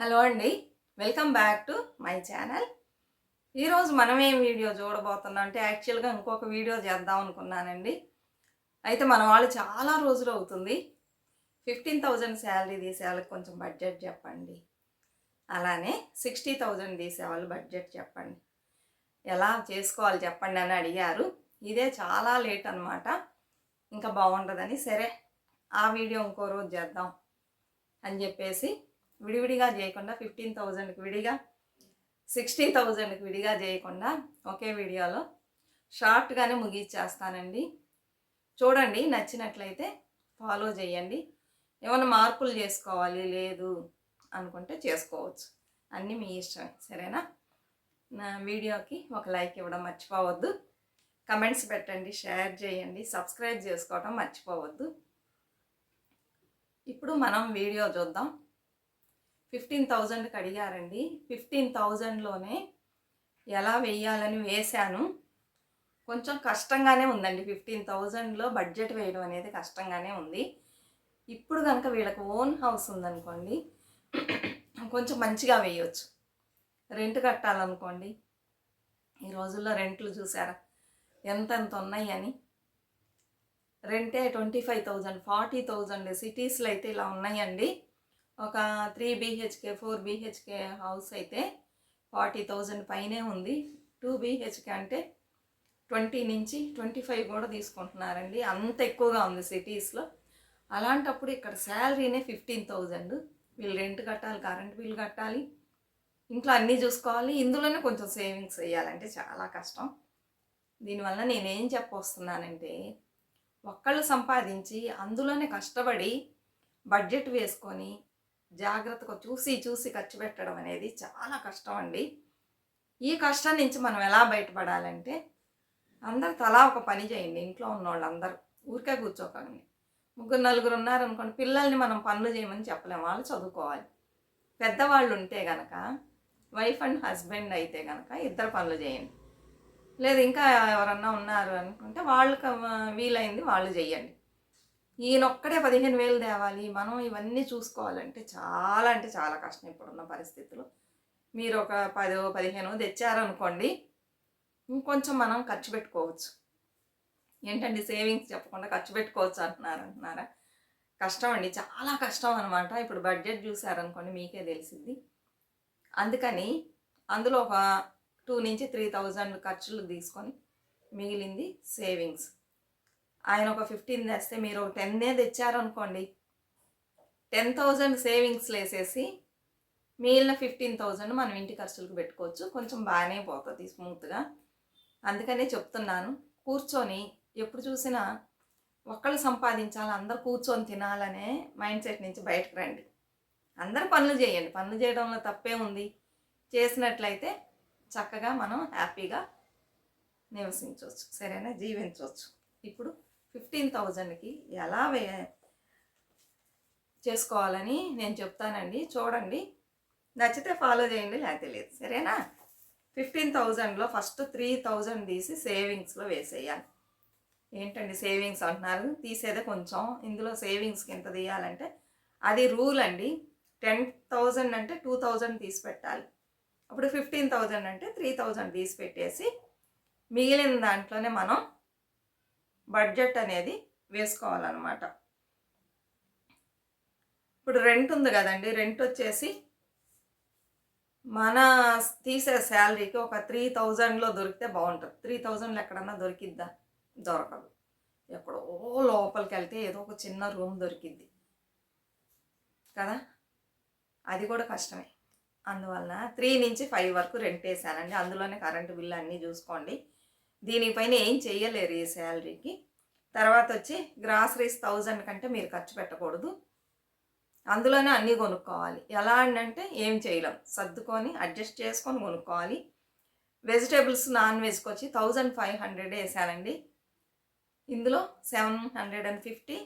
Hello అండి. Welcome back to my channel. ఈరోజు మనం ఏం వీడియో చూడబోతున్నాం అంటే యాక్చువల్గా ఇంకొక వీడియో చేద్దాం అనుకున్నానండి. అయితే మన వాళ్ళు చాలా రోజులు అవుతుంది. ఫిఫ్టీన్ థౌజండ్ శాలరీ తీసే వాళ్ళకి కొంచెం బడ్జెట్ చెప్పండి. అలానే సిక్స్టీ థౌజండ్ తీసే వాళ్ళు బడ్జెట్ చెప్పండి. ఎలా చేసుకోవాలి చెప్పండి అని అడిగారు. ఇదే చాలా లేట్ అనమాట ఇంకా బాగుండదని సరే ఆ వీడియో ఇంకో రోజు చేద్దాం అని చెప్పేసి విడివిడిగా చేయకుండా ఫిఫ్టీన్ థౌజండ్కి విడిగా సిక్స్టీ థౌజండ్కి విడిగా చేయకుండా ఒకే వీడియోలో షార్ట్గానే ముగించేస్తానండి చూడండి నచ్చినట్లయితే ఫాలో చేయండి. ఏమైనా మార్పులు చేసుకోవాలి లేదు అనుకుంటే చేసుకోవచ్చు. అన్నీ మీ ఇష్టమే సరేనా? నా వీడియోకి ఒక లైక్ ఇవ్వడం మర్చిపోవద్దు. కమెంట్స్ పెట్టండి షేర్ చేయండి సబ్స్క్రైబ్ చేసుకోవడం మర్చిపోవద్దు. ఇప్పుడు మనం వీడియో చూద్దాం. ఫిఫ్టీన్ థౌజండ్కి అడిగారండి ఫిఫ్టీన్ థౌజండ్లోనే ఎలా వెయ్యాలని వేశాను. కొంచెం కష్టంగానే ఉందండి. ఫిఫ్టీన్ థౌజండ్లో బడ్జెట్ వేయడం అనేది కష్టంగానే ఉంది. ఇప్పుడు కనుక వీళ్ళకి ఓన్ హౌస్ ఉందనుకోండి కొంచెం మంచిగా వేయవచ్చు రెంట్ కట్టాలనుకోండి ఈ రోజుల్లో రెంట్లు చూసారా? ఎంత ఎంత ఉన్నాయి అని రెంటే twenty five thousand forty thousand సిటీస్లో అయితే ఇలా ఉన్నాయండి. ఒక three BHK four BHK house అయితే ఫార్టీ థౌజండ్ పైనే ఉంది. టూ బీహెచ్కే అంటే ట్వంటీ నుంచి ట్వంటీ ఫైవ్ కూడా తీసుకుంటున్నారండి. అంత ఎక్కువగా ఉంది సిటీస్లో. అలాంటప్పుడు ఇక్కడ శాలరీనే ఫిఫ్టీన్ థౌజండ్. వీళ్ళు రెంట్ కట్టాలి కరెంట్ బిల్ కట్టాలి ఇంట్లో అన్నీ చూసుకోవాలి. ఇందులోనే కొంచెం సేవింగ్స్ వేయాలంటే చాలా కష్టం. దీనివల్ల నేనేం చెప్పొస్తున్నానంటే ఒక్కళ్ళు సంపాదించి అందులోనే కష్టపడి బడ్జెట్ వేసుకొని జాగ్రత్తగా చూసి చూసి ఖర్చు పెట్టడం అనేది చాలా కష్టం అండి. ఈ కష్టం నుంచి మనం ఎలా బయటపడాలంటే అందరు తలా ఒక పని చేయండి ఇంట్లో ఉన్న వాళ్ళందరూ ఊరికే కూర్చోకండి. ముగ్గురు నలుగురు ఉన్నారనుకోండి పిల్లల్ని మనం పనులు చేయమని చెప్పలేము వాళ్ళు చదువుకోవాలి. పెద్దవాళ్ళు ఉంటే గనక వైఫ్ అండ్ హస్బెండ్ అయితే కనుక ఇద్దరు పనులు చేయండి. లేదు ఇంకా ఎవరన్నా ఉన్నారు అనుకుంటే వాళ్ళకి వీలైంది వాళ్ళు చేయండి ఈయనొక్కడే పదిహేను వేలు తేవాలి. మనం ఇవన్నీ చూసుకోవాలంటే చాలా అంటే చాలా కష్టం ఇప్పుడున్న పరిస్థితులు. మీరు ఒక పదో పదిహేను తెచ్చారనుకోండి ఇంకొంచెం మనం ఖర్చు పెట్టుకోవచ్చు. ఏంటండి సేవింగ్స్ చెప్పకుండా ఖర్చు పెట్టుకోవచ్చు అంటున్నారు అంటున్నారా? కష్టం అండి చాలా కష్టం అనమాట ఇప్పుడు బడ్జెట్ చూసారనుకోండి మీకే తెలిసింది. అందుకని అందులో ఒక టూ నుంచి త్రీ థౌజండ్ ఖర్చులు తీసుకొని మిగిలింది సేవింగ్స్. ఆయన ఒక ఫిఫ్టీన్ తెస్తే మీరు ఒక టెన్నే తెచ్చారనుకోండి టెన్ థౌజండ్ సేవింగ్స్లో వేసేసి మిగిలిన ఫిఫ్టీన్ థౌజండ్ మనం ఇంటి ఖర్చులకు పెట్టుకోవచ్చు. కొంచెం బాగానే పోతుంది స్మూత్గా అందుకనే చెప్తున్నాను కూర్చొని ఎప్పుడు చూసినా ఒక్కళ్ళు సంపాదించాలి అందరు కూర్చొని తినాలనే మైండ్ సెట్ నుంచి బయటకు రండి. అందరు పనులు చేయండి. పనులు చేయడంలో తప్పే ఉంది. చేసినట్లయితే చక్కగా మనం హ్యాపీగా నివసించవచ్చు. సరేనా? జీవించవచ్చు. ఇప్పుడు ఫిఫ్టీన్ థౌజండ్కి ఎలా వే చేసుకోవాలని నేను చెప్తానండి. చూడండి. నచ్చితే ఫాలో చేయండి లేకపోతే లేదు. సరేనా? ఫిఫ్టీన్ థౌజండ్లో ఫస్ట్ త్రీ థౌజండ్ తీసి సేవింగ్స్లో వేసేయాలి. ఏంటండి సేవింగ్స్ అంటున్నారు? తీసేదే కొంచెం. ఇందులో సేవింగ్స్కి ఎంత తీయాలంటే అది రూల్ అండి. టెన్ థౌజండ్ అంటే టూ థౌజండ్ తీసి పెట్టాలి. అప్పుడు ఫిఫ్టీన్ థౌజండ్ అంటే త్రీ థౌజండ్ తీసి పెట్టేసి మిగిలిన దాంట్లోనే మనం బడ్జెట్ అనేది వేసుకోవాలన్నమాట. ఇప్పుడు రెంట్ ఉంది కదండి రెంట్ వచ్చేసి మన తీసే శాలరీకి ఒక త్రీ థౌజండ్లో దొరికితే బాగుంటుంది. త్రీ థౌజండ్లో ఎక్కడన్నా దొరికిద్దా? దొరకదు. ఎక్కడో లోపలికి వెళ్తే ఏదో ఒక చిన్న రూమ్ దొరికిద్ది. కదా? అది కూడా కష్టమే. అందువలన త్రీ నుంచి ఫైవ్ వరకు రెంట్ వేసానండి. అందులోనే కరెంటు బిల్లు అన్నీ చూసుకోండి. దీనిపైన ఏం చేయలేరు ఈ శాలరీకి. తర్వాత వచ్చి గ్రాసరీస్ థౌజండ్ కంటే మీరు ఖర్చు పెట్టకూడదు. అందులోనే అన్నీ కొనుక్కోవాలి. ఎలా అంటే ఏం చేయలేం. సర్దుకొని అడ్జస్ట్ చేసుకొని కొనుక్కోవాలి. వెజిటేబుల్స్ నాన్ వెజ్కి వచ్చి థౌజండ్ ఫైవ్ హండ్రెడ్ వేసానండి. ఇందులో seven hundred and fifty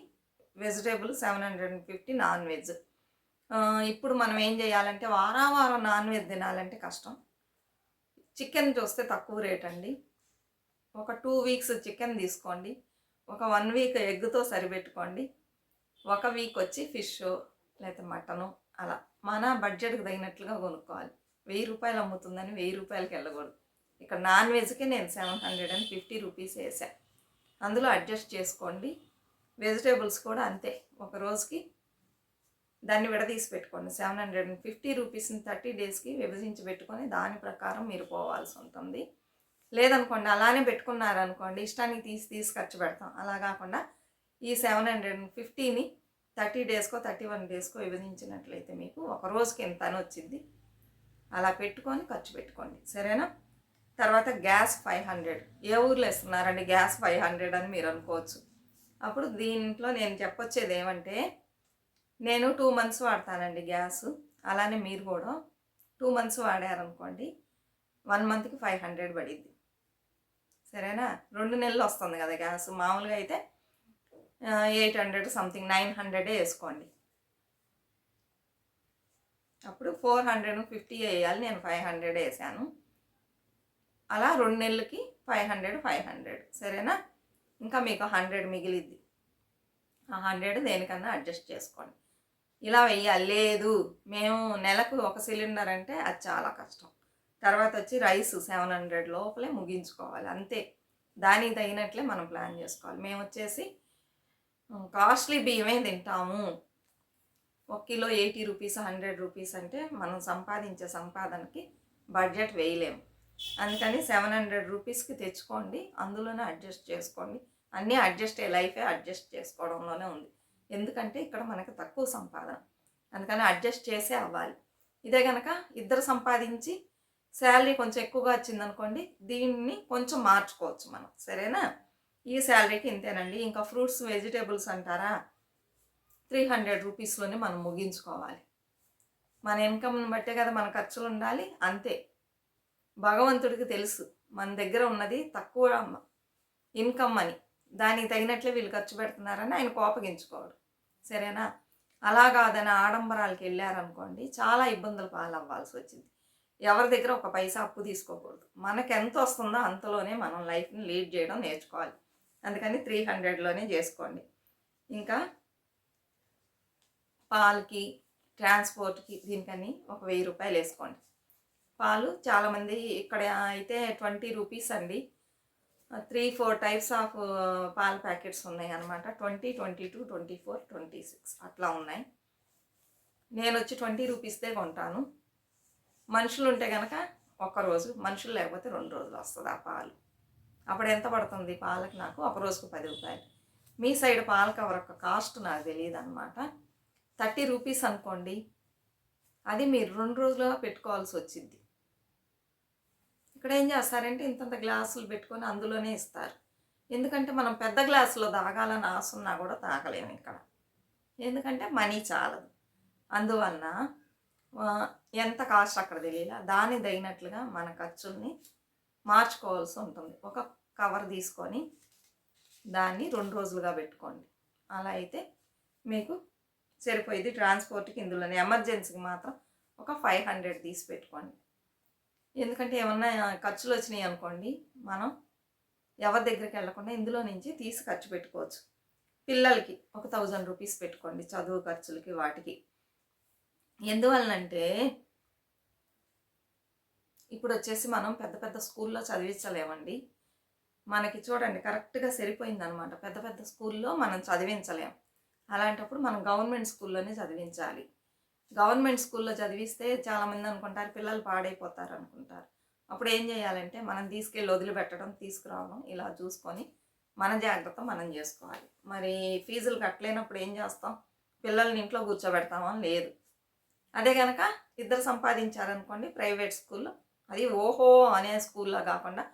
vegetable seven hundred and fifty non veg. ఇప్పుడు మనం ఏం చేయాలంటే వారం వారం నాన్ వెజ్ తినాలంటే కష్టం. చికెన్ చూస్తే తక్కువ రేట్ అండి ఒక టూ వీక్స్ చికెన్ తీసుకోండి. ఒక వన్ వీక్ ఎగ్తో సరిపెట్టుకోండి. ఒక వీక్ వచ్చి ఫిష్ లేకపోతే మటను అలా. మన బడ్జెట్కి తగినట్లుగా కొనుక్కోవాలి. వెయ్యి రూపాయలు అమ్ముతుందని వెయ్యి రూపాయలకి వెళ్ళకూడదు. ఇక్కడ నాన్ వెజ్కి నేను seven hundred and fifty rupees వేసాను అందులో అడ్జస్ట్ చేసుకోండి. వెజిటేబుల్స్ కూడా అంతే. ఒక రోజుకి దాన్ని విడదీసి పెట్టుకోండి. సెవెన్ హండ్రెడ్ అండ్ ఫిఫ్టీ రూపీస్ని థర్టీ డేస్కి విభజించి పెట్టుకొని దాని ప్రకారం మీరు పోవాల్సి ఉంటుంది. లేదనుకోండి అలానే పెట్టుకున్నారనుకోండి ఇష్టానికి తీసి తీసి ఖర్చు పెడతాం. అలా కాకుండా ఈ సెవెన్ హండ్రెడ్ అండ్ ఫిఫ్టీని థర్టీ డేస్కో థర్టీ వన్ డేస్కో విభజించినట్లయితే మీకు ఒక రోజుకి ఎంత అని వచ్చింది. అలా పెట్టుకొని ఖర్చు పెట్టుకోండి. సరేనా? తర్వాత గ్యాస్ ఫైవ్ హండ్రెడ్. ఏ ఊర్లో ఇస్తున్నారండి గ్యాస్ ఫైవ్ హండ్రెడ్ అని మీరు అనుకోవచ్చు. అప్పుడు దీంట్లో నేను చెప్పొచ్చేది ఏమంటే నేను టూ మంత్స్ వాడతానండి గ్యాస్. అలానే మీరు కూడా టూ మంత్స్ వాడారనుకోండి వన్ మంత్కి ఫైవ్ హండ్రెడ్ పడింది సరేనా? రెండు నెలలు వస్తుంది కదా గ్యాస్. మామూలుగా అయితే ఎయిట్ హండ్రెడ్ సంథింగ్ నైన్ హండ్రెడే వేసుకోండి. అప్పుడు ఫోర్ హండ్రెడ్ ఫిఫ్టీ వేయాలి. నేను ఫైవ్ హండ్రెడ్ వేసాను. అలా రెండు నెలలకి ఫైవ్ హండ్రెడ్ ఫైవ్ హండ్రెడ్. సరేనా? ఇంకా మీకు హండ్రెడ్ మిగిలిద్ది. ఆ హండ్రెడ్ దేనికన్నా అడ్జస్ట్ చేసుకోండి. ఇలా వెయ్యాలి లేదు మేము నెలకు ఒక సిలిండర్ అంటే అది చాలా కష్టం. తర్వాత వచ్చి రైస్ సెవెన్ హండ్రెడ్ లోపలే ముగించుకోవాలి అంతే. దానికి తగినట్లే మనం ప్లాన్ చేసుకోవాలి. మేము వచ్చేసి కాస్ట్లీ బియ్యమే తింటాము. ఒక kilo eighty rupees hundred rupees అంటే మనం సంపాదించే సంపాదనకి బడ్జెట్ వేయలేము. అందుకని సెవెన్ హండ్రెడ్ రూపీస్కి తెచ్చుకోండి అందులోనే అడ్జస్ట్ చేసుకోండి. అన్నీ అడ్జస్ట్ అయ్యే లైఫే అడ్జస్ట్ చేసుకోవడంలోనే ఉంది. ఎందుకంటే ఇక్కడ మనకి తక్కువ సంపాదన. అందుకని అడ్జస్ట్ చేసే అవ్వాలి. ఇదే కనుక ఇద్దరు సంపాదించి శాలరీ కొంచెం ఎక్కువగా వచ్చిందనుకోండి దీన్ని కొంచెం మార్చుకోవచ్చు మనం. సరేనా? ఈ శాలరీకి ఇంతేనండి. ఇంకా ఫ్రూట్స్ వెజిటేబుల్స్ అంటారా? త్రీ హండ్రెడ్ రూపీస్లోనే మనం ముగించుకోవాలి. మన ఇన్కమ్ని బట్టే కదా మన ఖర్చులు ఉండాలి. అంతే. భగవంతుడికి తెలుసు. మన దగ్గర ఉన్నది తక్కువ ఇన్కమ్ అని. దానికి తగినట్లే వీళ్ళు ఖర్చు పెడుతున్నారని ఆయన కోపగించుకోడు. సరేనా? అలా కాదని ఆడంబరాలకి వెళ్ళారనుకోండి చాలా ఇబ్బందులు పాలవ్వాల్సి వచ్చింది. ఎవరి దగ్గర ఒక పైసా అప్పు తీసుకోకూడదు. మనకి ఎంత వస్తుందో అంతలోనే మనం లైఫ్ని లీడ్ చేయడం నేర్చుకోవాలి. అందుకని త్రీ హండ్రెడ్లోనే చేసుకోండి. ఇంకా పాలకి ట్రాన్స్పోర్ట్కి దీనికని ఒక వెయ్యి రూపాయలు వేసుకోండి. పాలు చాలామంది ఇక్కడ అయితే ట్వంటీ రూపీస్ అండి. త్రీ ఫోర్ టైప్స్ ఆఫ్ పాల ప్యాకెట్స్ ఉన్నాయి అనమాట twenty twenty two twenty four twenty six అట్లా ఉన్నాయి. నేను వచ్చి ట్వంటీ రూపీస్దే కొంటాను. మనుషులు ఉంటే కనుక రోజు మనుషులు లేకపోతే రెండు రోజులు వస్తుంది ఆ పాలు. అప్పుడు ఎంత పడుతుంది పాలకి నాకు? ఒక రోజుకు పది రూపాయలు. మీ సైడ్ పాల కవర్ యొక్క కాస్ట్ నాకు తెలియదు అనమాట థర్టీ రూపీస్ అనుకోండి. అది మీరు రెండు రోజులు పెట్టుకోవాల్సి వచ్చింది. ఇక్కడ ఏం చేస్తారంటే ఇంతంత గ్లాసులు పెట్టుకొని అందులోనే ఇస్తారు. ఎందుకంటే మనం పెద్ద గ్లాసులో తాగాలని ఆశ ఉన్నా కూడా తాగలేము ఇక్కడ. ఎందుకంటే మనీ చాలదు. అందువలన ఎంత కాస్ట్ అక్కడ తెలియాల? దాని తగినట్లుగా మన ఖర్చుల్ని మార్చుకోవాల్సి ఉంటుంది. ఒక కవర్ తీసుకొని దాన్ని రెండు రోజులుగా పెట్టుకోండి. అలా అయితే మీకు సరిపోయేది ట్రాన్స్పోర్ట్కి ఇందులోనే. ఎమర్జెన్సీకి మాత్రం ఒక ఫైవ్ హండ్రెడ్ తీసి పెట్టుకోండి. ఎందుకంటే ఏమన్నా ఖర్చులు వచ్చినాయి అనుకోండి మనం ఎవరి దగ్గరికి వెళ్ళకుండా ఇందులో నుంచి తీసి ఖర్చు పెట్టుకోవచ్చు. పిల్లలకి ఒక థౌజండ్ రూపీస్ పెట్టుకోండి చదువు ఖర్చులకి వాటికి. ఎందువలనంటే ఇప్పుడు వచ్చేసి మనం పెద్ద పెద్ద స్కూల్లో చదివించలేమండి. మనకి చూడండి కరెక్ట్గా సరిపోయిందనమాట. పెద్ద పెద్ద స్కూల్లో మనం చదివించలేం. అలాంటప్పుడు మనం గవర్నమెంట్ స్కూల్లోనే చదివించాలి. గవర్నమెంట్ స్కూల్లో చదివిస్తే చాలామంది అనుకుంటారు పిల్లలు పాడైపోతారు అనుకుంటారు అప్పుడు ఏం చేయాలంటే మనం తీసుకెళ్ళి వదిలిపెట్టడం తీసుకురావడం ఇలా చూసుకొని మన జాగ్రత్త మనం చేసుకోవాలి. మరి ఫీజులు కట్టలేనప్పుడు ఏం చేస్తాం? పిల్లల్ని ఇంట్లో కూర్చోబెడతామా? లేదు. అదే కనుక ఇద్దరు సంపాదించారనుకోండి ప్రైవేట్ స్కూల్లో. అది ఓహో అనే స్కూల్లో కాకుండా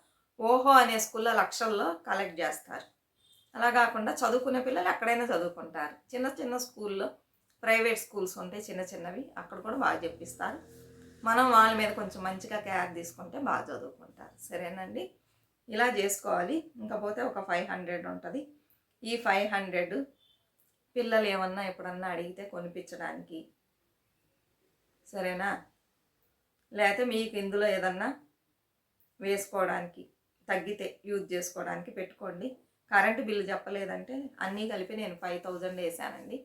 ఓహో అనే స్కూల్లో లక్షల్లో కలెక్ట్ చేస్తారు. అలా కాకుండా చదువుకునే పిల్లలు ఎక్కడైనా చదువుకుంటారు. చిన్న చిన్న స్కూల్లో ప్రైవేట్ స్కూల్స్ ఉంటాయి చిన్న చిన్నవి అక్కడ కూడా బాగా చెప్పిస్తారు. మనం వాళ్ళ మీద కొంచెం మంచిగా కేర్ తీసుకుంటే బాగా చదువుకుంటారు. సరేనండి? ఇలా చేసుకోవాలి. ఇంకపోతే ఒక ఫైవ్ హండ్రెడ్ ఉంటుంది. ఈ ఫైవ్ హండ్రెడ్ పిల్లలు ఏమన్నా ఎప్పుడన్నా అడిగితే కొనిపించడానికి సరేనా? లేకపోతే మీకు ఇందులో ఏదన్నా వేసుకోవడానికి తగ్గితే యూజ్ చేసుకోవడానికి పెట్టుకోండి. కరెంటు బిల్లు చెప్పలేదంటే అన్నీ కలిపి నేను ఫైవ్ థౌజండ్ వేసానండి.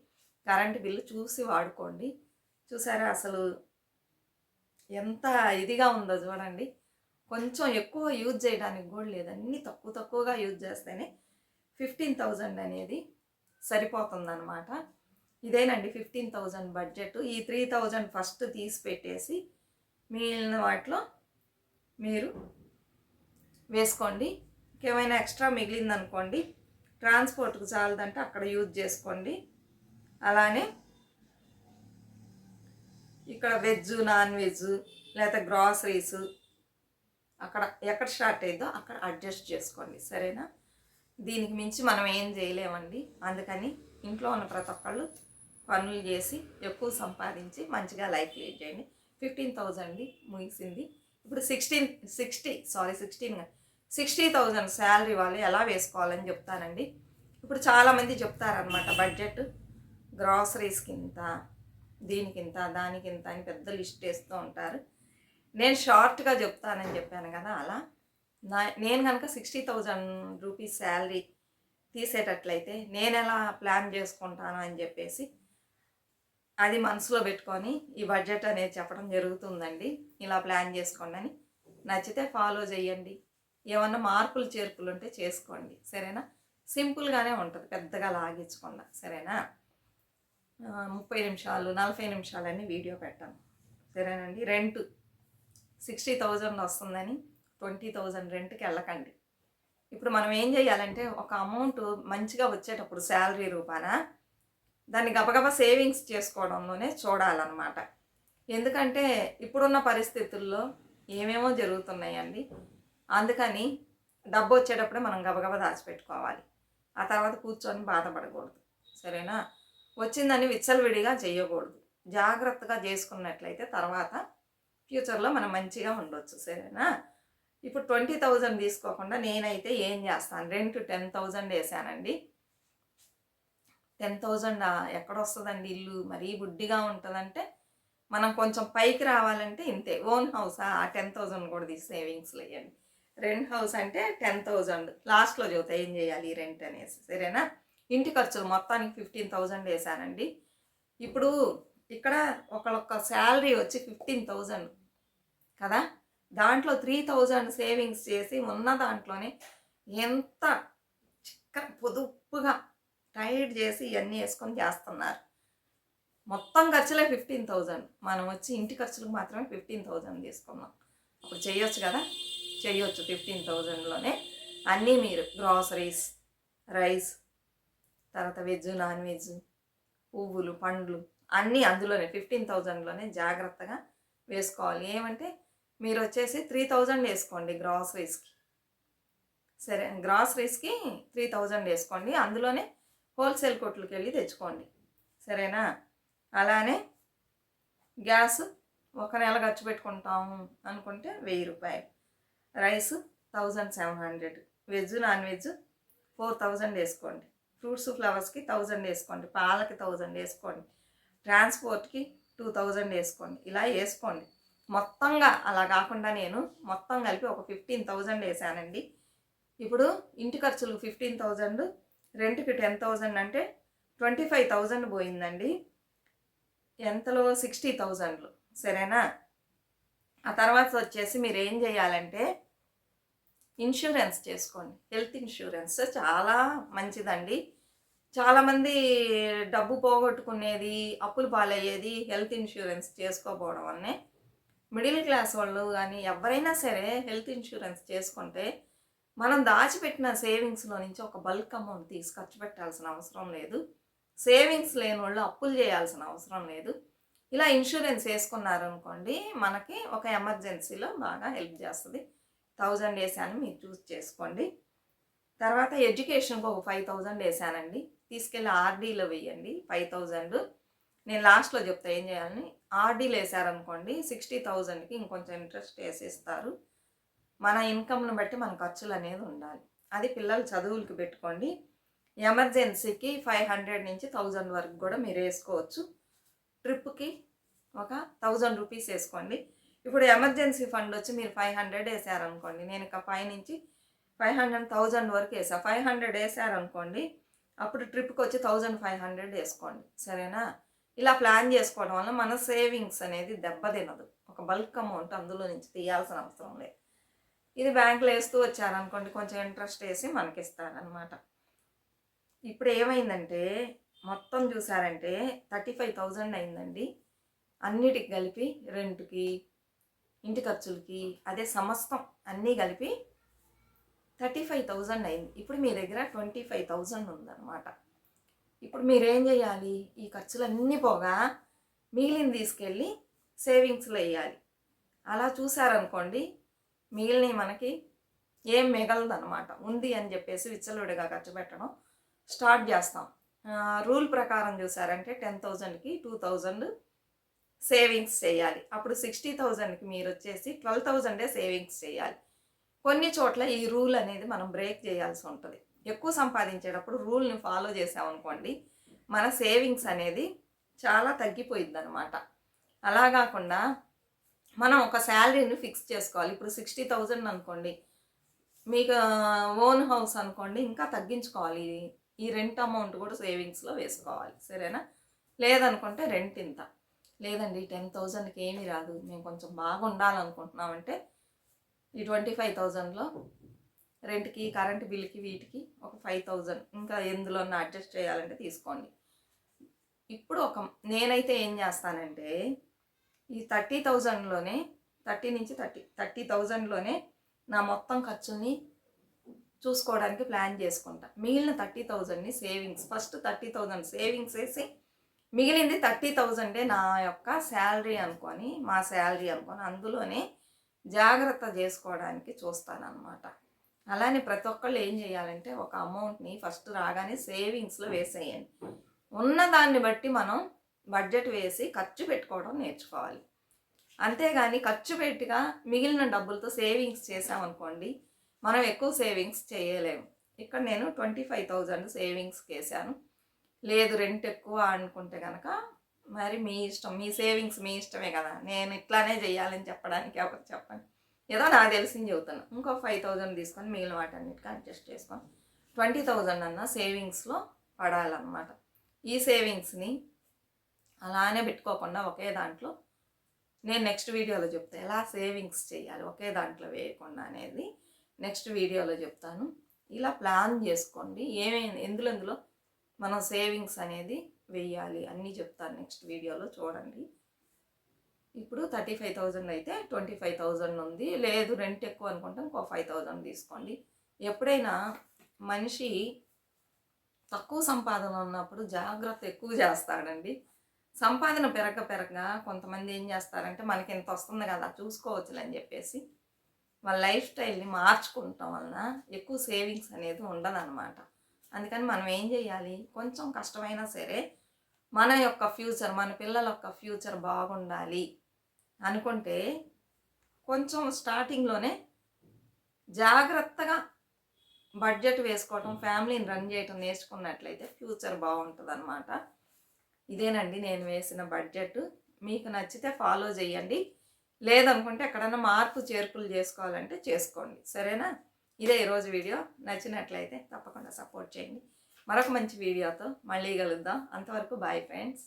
కరెంటు బిల్లు చూసి వాడుకోండి. చూసారా అసలు ఎంత ఇదిగా ఉందో చూడండి. కొంచెం ఎక్కువ యూజ్ చేయడానికి కూడా లేదు. అన్నీ తక్కువ తక్కువగా యూజ్ చేస్తేనే ఫిఫ్టీన్ థౌజండ్ అనేది సరిపోతుందన్నమాట. ఇదేనండి ఫిఫ్టీన్ థౌజండ్ బడ్జెట్. ఈ త్రీ థౌజండ్ ఫస్ట్ తీసి పెట్టేసి మిగిలిన వాటిలో మీరు వేసుకోండి. ఇంకేమైనా ఎక్స్ట్రా మిగిలిందనుకోండి ట్రాన్స్పోర్ట్కి చాలదంటే అక్కడ యూజ్ చేసుకోండి. అలానే ఇక్కడ వెజ్ నాన్ వెజ్ లేదా గ్రాసరీస్ అక్కడ ఎక్కడ స్టార్ట్ అయిందో అక్కడ అడ్జస్ట్ చేసుకోండి. సరేనా? దీనికి మించి మనం ఏం చేయలేమండి. అందుకని ఇంట్లో ఉన్న ప్రతి ఒక్కళ్ళు పనులు చేసి ఎక్కువ సంపాదించి మంచిగా లైఫ్ లీడ్ చేయండి. ఫిఫ్టీన్ థౌజండ్ ముగిసింది. ఇప్పుడు sixteen sixty sorry sixteen sixty thousand salary వాళ్ళు ఎలా వేసుకోవాలని చెప్తానండి. ఇప్పుడు చాలామంది చెప్తారనమాట బడ్జెట్ గ్రాసరీస్కి ఇంత దీనికింత దానికింత అని పెద్ద లిస్ట్ వేస్తూ ఉంటారు. నేను షార్ట్గా చెప్తానని చెప్పాను కదా అలా. నా నేను కనుక సిక్స్టీ థౌజండ్ రూపీస్ శాలరీ తీసేటట్లయితే నేను ఎలా ప్లాన్ చేసుకుంటాను అని చెప్పేసి అది మనసులో పెట్టుకొని ఈ బడ్జెట్ అనేది చెప్పడం జరుగుతుందండి. ఇలా ప్లాన్ చేసుకోండి అని. నచ్చితే ఫాలో చేయండి. ఏమన్నా మార్పులు చేర్పులు ఉంటే చేసుకోండి. సరేనా? సింపుల్గానే ఉంటుంది. పెద్దగా లాగించకుండా. సరేనా? ముప్పై నిమిషాలు నలభై నిమిషాలని వీడియో పెట్టాను. సరేనండి? రెంట్ సిక్స్టీ థౌజండ్ వస్తుందని ట్వంటీ థౌజండ్ రెంట్కి వెళ్ళకండి. ఇప్పుడు మనం ఏం చేయాలంటే ఒక అమౌంట్ మంచిగా వచ్చేటప్పుడు శాలరీ రూపాన? దాన్ని గబగబా సేవింగ్స్ చేసుకోవడంలోనే చూడాలన్నమాట. ఎందుకంటే ఇప్పుడున్న పరిస్థితుల్లో ఏమేమో జరుగుతున్నాయండి. అందుకని డబ్బు వచ్చేటప్పుడే మనం గబగబా దాచిపెట్టుకోవాలి. ఆ తర్వాత కూర్చొని బాధపడకూడదు. సరేనా? వచ్చిందని విచ్చలవిడిగా చేయకూడదు జాగ్రత్తగా చేసుకున్నట్లయితే తర్వాత ఫ్యూచర్లో మనం మంచిగా ఉండొచ్చు. సరేనా? ఇప్పుడు ట్వంటీ థౌజండ్ తీసుకోకుండా నేనైతే ఏం చేస్తాను? రెంట్ టెన్ థౌజండ్ వేసానండి. టెన్ థౌజండ్ ఎక్కడ వస్తుందండి ఇల్లు? మరీ బుడ్డిగా ఉంటుందంటే మనం కొంచెం పైకి రావాలంటే ఇంతే. ఓన్ హౌసా? ఆ టెన్ థౌజండ్ కూడా తీసి సేవింగ్స్లో వేయండి రెంట్ హౌస్ అంటే టెన్ థౌజండ్ లాస్ట్లో చెబుతా ఏం చేయాలి రెంట్ అనేసి. సరేనా? ఇంటి ఖర్చులు మొత్తానికి ఫిఫ్టీన్ థౌజండ్ వేసానండి ఇప్పుడు ఇక్కడ ఒకళ్ళొక్క శాలరీ వచ్చి ఫిఫ్టీన్ థౌజండ్ కదా? దాంట్లో త్రీ థౌజండ్ సేవింగ్స్ చేసి ఉన్న దాంట్లోనే ఎంత చిక్క పొదుపుగా టైడ్ చేసి ఇవన్నీ వేసుకొని చేస్తున్నారు. మొత్తం ఖర్చులే ఫిఫ్టీన్ థౌజండ్. మనం వచ్చి ఇంటి ఖర్చులకు మాత్రమే ఫిఫ్టీన్ థౌజండ్ తీసుకున్నాం. అప్పుడు చేయొచ్చు కదా? చేయొచ్చు ఫిఫ్టీన్ థౌజండ్లోనే. అన్నీ మీరు గ్రాసరీస్ రైస్ తర్వాత వెజ్ నాన్ వెజ్ పువ్వులు పండ్లు అన్నీ అందులోనే ఫిఫ్టీన్ థౌజండ్లోనే జాగ్రత్తగా వేసుకోవాలి. ఏమంటే మీరు వచ్చేసి త్రీ థౌజండ్ వేసుకోండి గ్రాసరీస్కి. సరే గ్రాసరీస్కి త్రీ థౌజండ్ వేసుకోండి. అందులోనే హోల్సేల్ కొట్లకి వెళ్ళి తెచ్చుకోండి. సరేనా? అలానే గ్యాస్ ఒక నెల ఖర్చు పెట్టుకుంటాము అనుకుంటే వెయ్యి రూపాయలు. Rice thousand seven hundred. Veg non veg four thousand వేసుకోండి. ఫ్రూట్స్ ఫ్లవర్స్కి థౌజండ్ వేసుకోండి. పాలకి థౌజండ్ వేసుకోండి. ట్రాన్స్పోర్ట్కి టూ థౌజండ్ వేసుకోండి. ఇలా వేసుకోండి. మొత్తంగా అలా కాకుండా నేను మొత్తం కలిపి ఒక ఫిఫ్టీన్ థౌజండ్ వేసానండి. ఇప్పుడు ఇంటి ఖర్చులు ఫిఫ్టీన్ థౌజండ్ రెంట్కి టెన్ థౌజండ్ అంటే ట్వంటీ ఫైవ్ థౌజండ్ పోయిందండి. ఎంతలో? సిక్స్టీ థౌజండ్లు సరేనా? ఆ తర్వాత వచ్చేసి మీరు ఏం చేయాలంటే ఇన్సూరెన్స్ చేసుకోండి. హెల్త్ ఇన్సూరెన్స్ చాలా మంచిదండి. చాలామంది డబ్బు పోగొట్టుకునేది అప్పులు పాలయ్యేది హెల్త్ ఇన్సూరెన్స్ చేసుకోకపోవడం వల్లనే. మిడిల్ క్లాస్ వాళ్ళు కానీ ఎవరైనా సరే హెల్త్ ఇన్సూరెన్స్ చేసుకుంటే మనం దాచిపెట్టిన సేవింగ్స్లో నుంచి ఒక బల్క్ అమౌంట్ తీసి ఖర్చు పెట్టాల్సిన అవసరం లేదు. సేవింగ్స్ లేని వాళ్ళు అప్పులు చేయాల్సిన అవసరం లేదు. ఇలా ఇన్సూరెన్స్ వేసుకున్నారనుకోండి మనకి ఒక ఎమర్జెన్సీలో బాగా హెల్ప్ చేస్తుంది. థౌజండ్ వేసాను మీరు చూస్ చేసుకోండి. తర్వాత ఎడ్యుకేషన్కి ఒక ఫైవ్ థౌజండ్ వేసానండి. తీసుకెళ్ళి ఆర్డీలో వేయండి ఫైవ్ థౌజండ్. నేను లాస్ట్లో చెప్తా ఏం చేయాలని? ఆర్డీలు వేసారనుకోండి సిక్స్టీ థౌజండ్కి ఇంకొంచెం ఇంట్రెస్ట్ వేసేస్తారు. మన ఇన్కమ్ను బట్టి మన ఖర్చులు అనేది ఉండాలి. అది పిల్లలు చదువులకి పెట్టుకోండి. ఎమర్జెన్సీకి ఫైవ్ హండ్రెడ్ నుంచి థౌజండ్ వరకు కూడా మీరు వేసుకోవచ్చు. ట్రిప్కి ఒక థౌజండ్ రూపీస్ వేసుకోండి. ఇప్పుడు ఎమర్జెన్సీ ఫండ్ వచ్చి మీరు ఫైవ్ హండ్రెడ్ వేసారనుకోండి. నేను ఇక ఫైవ్ నుంచి ఫైవ్ హండ్రెడ్ థౌజండ్ వరకు వేసా. ఫైవ్ హండ్రెడ్ వేసారనుకోండి అప్పుడు ట్రిప్కి వచ్చి థౌజండ్ ఫైవ్ హండ్రెడ్ వేసుకోండి. సరేనా? ఇలా ప్లాన్ చేసుకోవడం వల్ల మన సేవింగ్స్ అనేది దెబ్బతినదు. ఒక బల్క్ అమౌంట్ అందులో నుంచి తీయాల్సిన అవసరం లేదు. ఇది బ్యాంకులో వేస్తూ వచ్చారనుకోండి కొంచెం ఇంట్రెస్ట్ వేసి మనకి ఇస్తారనమాట ఇప్పుడు ఏమైందంటే మొత్తం చూసారంటే థర్టీ ఫైవ్ థౌజండ్ అయిందండి. అన్నిటికి కలిపి రెంట్కి ఇంటి ఖర్చులకి అదే సమస్తం అన్నీ కలిపి థర్టీ ఫైవ్ థౌజండ్ అయింది. ఇప్పుడు మీ దగ్గర ట్వంటీ ఫైవ్ థౌజండ్ ఉందన్నమాట ఇప్పుడు మీరేం చేయాలి? ఈ ఖర్చులన్నీ పోగా మిగిలిన తీసుకెళ్ళి సేవింగ్స్లో వేయాలి. అలా చూసారనుకోండి మిగిలినవి మనకి ఏం మిగలదనమాట ఉంది అని చెప్పేసి విచ్చలవిడిగా ఖర్చు పెట్టడం స్టార్ట్ చేస్తాం. రూల్ ప్రకారం చూసారంటే టెన్ థౌజండ్కి టూ థౌజండ్ సేవింగ్స్ చేయాలి. అప్పుడు సిక్స్టీ థౌజండ్కి మీరు వచ్చేసి ట్వెల్వ్ థౌజండే సేవింగ్స్ చేయాలి. కొన్ని చోట్ల ఈ రూల్ అనేది మనం బ్రేక్ చేయాల్సి ఉంటుంది. ఎక్కువ సంపాదించేటప్పుడు రూల్ని ఫాలో చేసామనుకోండి మన సేవింగ్స్ అనేది చాలా తగ్గిపోయింది అనమాట అలా కాకుండా మనం ఒక శాలరీని ఫిక్స్ చేసుకోవాలి. ఇప్పుడు సిక్స్టీ థౌజండ్ అనుకోండి మీకు ఓన్ హౌస్ అనుకోండి ఇంకా తగ్గించుకోవాలి. ఈ రెంట్ అమౌంట్ కూడా సేవింగ్స్లో వేసుకోవాలి. సరేనా? లేదనుకుంటే రెంట్ ఇంత. లేదండి టెన్ థౌజండ్కి ఏమీ రాదు. మేము కొంచెం బాగుండాలనుకుంటున్నామంటే ఈ ట్వంటీ ఫైవ్ థౌజండ్లో రెంట్కి కరెంట్ బిల్కి వీటికి ఒక ఫైవ్ థౌజండ్ ఇంకా ఎందులో అడ్జస్ట్ చేయాలంటే తీసుకోండి. ఇప్పుడు ఒక నేనైతే ఏం చేస్తానంటే ఈ థర్టీ థౌజండ్లోనే థర్టీ నుంచి థర్టీ థర్టీ థౌజండ్లోనే నా మొత్తం ఖర్చుని చూసుకోవడానికి ప్లాన్ చేసుకుంటా. మిగిలిన thirty థౌజండ్ని savings first thirty thousand savings వేసి మిగిలింది థర్టీ థౌజండే నా యొక్క శాలరీ అనుకొని మా శాలరీ అనుకొని అందులోనే జాగ్రత్త చేసుకోవడానికి చూస్తానమాట అలానే ప్రతి ఒక్కళ్ళు ఏం చేయాలంటే ఒక అమౌంట్ని ఫస్ట్ రాగానే సేవింగ్స్లో వేసేయండి. ఉన్న దాన్ని బట్టి మనం బడ్జెట్ వేసి ఖర్చు పెట్టుకోవడం నేర్చుకోవాలి. అంతేగాని ఖర్చు పెట్టిగా మిగిలిన డబ్బులతో సేవింగ్స్ చేసామనుకోండి మనం ఎక్కువ సేవింగ్స్ చేయలేము ఇక్కడ నేను ట్వంటీ ఫైవ్ థౌజండ్ సేవింగ్స్కి వేసాను లేదు రెంట్ ఎక్కువ అనుకుంటే కనుక మరి మీ ఇష్టం మీ సేవింగ్స్ మీ ఇష్టమే కదా. నేను ఇట్లానే చేయాలని చెప్పడానికి ఎవరు చెప్పండి ఏదో నాకు తెలిసింది చెబుతాను ఇంకో ఫైవ్ థౌజండ్ తీసుకొని మిగిలిన వాటన్నిటికీ అడ్జస్ట్ చేసుకొని ట్వంటీ థౌజండ్ అన్న సేవింగ్స్లో పడాలన్నమాట. ఈ సేవింగ్స్ని అలానే పెట్టుకోకుండా ఒకే దాంట్లో నేను నెక్స్ట్ వీడియోలో చెప్తాను ఎలా సేవింగ్స్ చేయాలి ఒకే దాంట్లో వేయకుండా అనేది నెక్స్ట్ వీడియోలో చెప్తాను. ఇలా ప్లాన్ చేసుకోండి ఏమేమి ఎందులో ఎందులో మనం సేవింగ్స్ అనేది వెయ్యాలి అన్నీ చెప్తాను నెక్స్ట్ వీడియోలో చూడండి. ఇప్పుడు థర్టీ ఫైవ్ థౌజండ్ అయితే ట్వంటీ ఫైవ్ థౌజండ్ ఉంది లేదు రెంట్ ఎక్కువ అనుకుంటే ఇంకో ఫైవ్ థౌజండ్ తీసుకోండి. ఎప్పుడైనా మనిషి తక్కువ సంపాదన ఉన్నప్పుడు జాగ్రత్త ఎక్కువ చేస్తాడండి. సంపాదన పెరగ పెరగ కొంతమంది ఏం చేస్తారంటే మనకి ఇంత వస్తుంది కదా చూసుకోవచ్చులే అని చెప్పేసి వాళ్ళ లైఫ్ స్టైల్ని మార్చుకుంటాం వలన ఎక్కువ సేవింగ్స్ అనేది ఉండదన్నమాట. అందుకని మనం ఏం చేయాలి? కొంచెం కష్టమైనా సరే మన యొక్క ఫ్యూచర్ మన పిల్లల యొక్క ఫ్యూచర్ బాగుండాలి అనుకుంటే కొంచెం స్టార్టింగ్లోనే జాగ్రత్తగా బడ్జెట్ వేసుకోవటం ఫ్యామిలీని రన్ చేయటం నేర్చుకున్నట్లయితే ఫ్యూచర్ బాగుంటుంది అనమాట ఇదేనండి నేను వేసిన బడ్జెట్. మీకు నచ్చితే ఫాలో చేయండి. లేదనుకుంటే ఎక్కడన్నా మార్పు చేర్పులు చేసుకోవాలంటే చేసుకోండి. సరేనా? ఇదే ఈరోజు వీడియో. నచ్చినట్లయితే తప్పకుండా సపోర్ట్ చేయండి. మరొక మంచి వీడియోతో మళ్ళీ కలుద్దాం. అంతవరకు బాయ్ ఫ్రెండ్స్